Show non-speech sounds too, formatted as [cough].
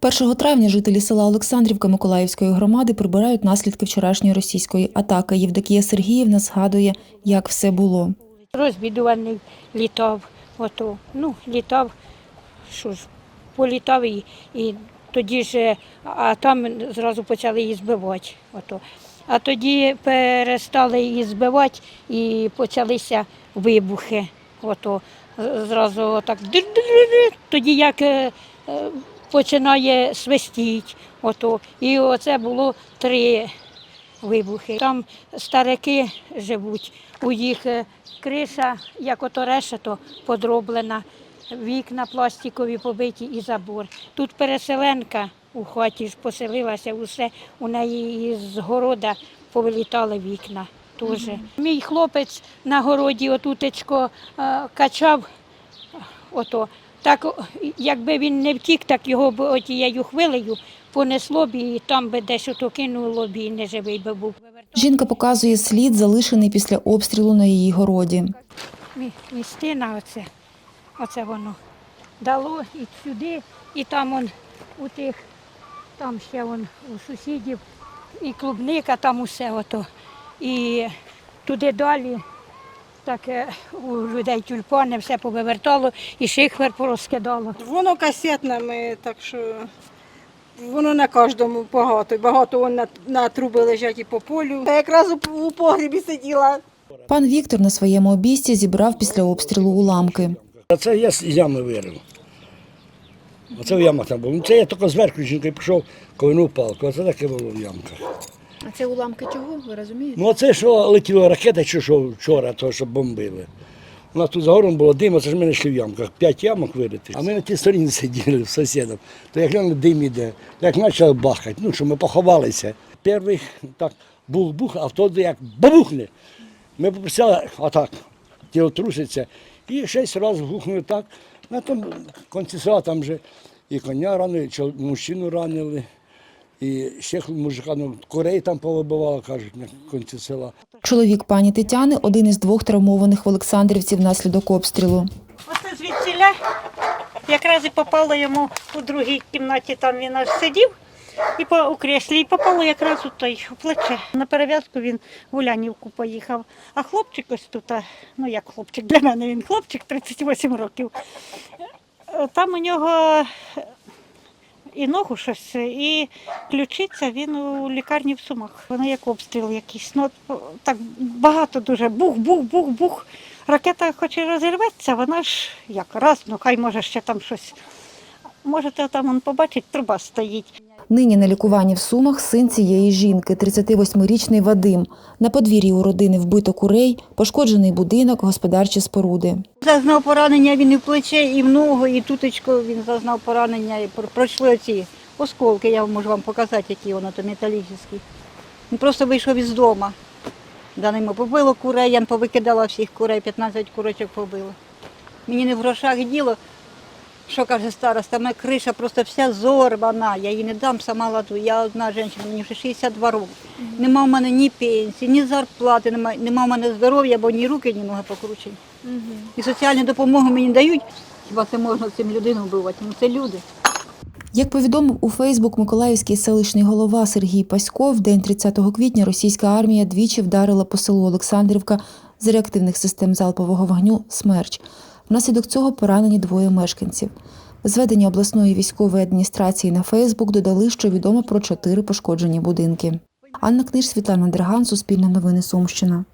1 травня жителі села Олександрівка Миколаївської громади прибирають наслідки вчорашньої російської атаки. Євдокія Сергіївна згадує, як все було. Розбідуваний літав, ото, ну, літав, що ж, політав і, і тоді ж, а там зразу почали її збивати. Ото. А тоді перестали її збивати і почалися вибухи. Ото, зразу отак, тоді як е, е, починає свистіть. Ото. І оце було три вибухи. Там старики живуть, у їх е, криша, як ото решето, подроблена, вікна пластикові побиті і забор. Тут переселенка у хаті ж поселилася, усе у неї з города повилітали вікна. Теж. Мій хлопець на городі отутечко е, качав ото. Так, якби він не втік, так його б отією хвилею понесло б і там би десь ото кинуло б і не живий би був. Жінка показує слід, залишений після обстрілу на її городі. Містина оце, оце воно дало і сюди, і там он у тих, там ще он у сусідів, і клубника, там усе ото. І туди далі, так е, у людей тюльпани все повивертало, і шихвер порозкидало. Воно касетними, так що воно на кожному багато. Багато вон на, на труби лежать і по полю. Я якраз у, у погрібі сиділа. Пан Віктор на своєму обійсті зібрав після обстрілу уламки. Це я з ями вирив. Оце в ямах там було. Це я тільки зверху жінкою пішов, ковину палку. Оце таке було в ямках. А це уламки чого, ви розумієте? Ну оце що летіла ракета, чи що вчора, то що бомбили. У нас тут за гором було дим, це ж ми не в ямках. П'ять ямок вирити. А ми на тій стороні [laughs] сиділи з сусідом. То як глянули, дим іде, як почали бахати, ну що ми поховалися. Перший так бух-бух, а в як бабухне. Ми попросили отак, тіло труситься. І шість разів гухнули так. На тому кінці села там вже і коня ранили, і мужчину ранили. І ще мужика, ну, курей там повибивало, кажуть, на кінці села. Чоловік пані Тетяни один із двох травмованих в Олександрівці внаслідок обстрілу. Оце звідсіля якраз і попало йому у другій кімнаті, там він аж сидів і по у креслі, і попало якраз у той у плече. На перев'язку він в Улянівку поїхав. А хлопчик ось тут, ну як хлопчик, для мене він хлопчик 38 років. Там у нього і ногу щось, і ключиця, він у лікарні в Сумах. Вони як обстріл якийсь. Ну, так багато дуже. Бух, бух, бух, бух. Ракета хоч і розірветься, вона ж як раз, ну хай може ще там щось. Можете там он побачить, труба стоїть. Нині на лікуванні в Сумах син цієї жінки, 38-річний Вадим. На подвір'ї у родини вбито курей, пошкоджений будинок, господарчі споруди. Зазнав поранення він і в плече, і в ногу, і тутечко він зазнав поранення. І пройшли оці осколки, я можу вам показати, які воно то металічні. Він просто вийшов із дому. Да ними побило курей, я повикидала всіх курей, 15 курочок побило. Мені не в грошах діло. Що каже староста, моя криша просто вся зорвана, я її не дам сама ладу. Я одна жінка, мені вже 62 роки. Нема в мене ні пенсії, ні зарплати, нема, нема в мене здоров'я, бо ні руки, ні ноги покручені. І соціальну допомогу мені дають. Хіба це можна цим людину вбивати? Ну це люди. Як повідомив у Фейсбук Миколаївський селищний голова Сергій Пасько, в день 30 квітня російська армія двічі вдарила по селу Олександрівка з реактивних систем залпового вогню «Смерч». Внаслідок цього поранені двоє мешканців. Зведення обласної військової адміністрації на Фейсбук додали, що відомо про чотири пошкоджені будинки. Анна Книж, Світлана Драган, Суспільне новини Сумщина.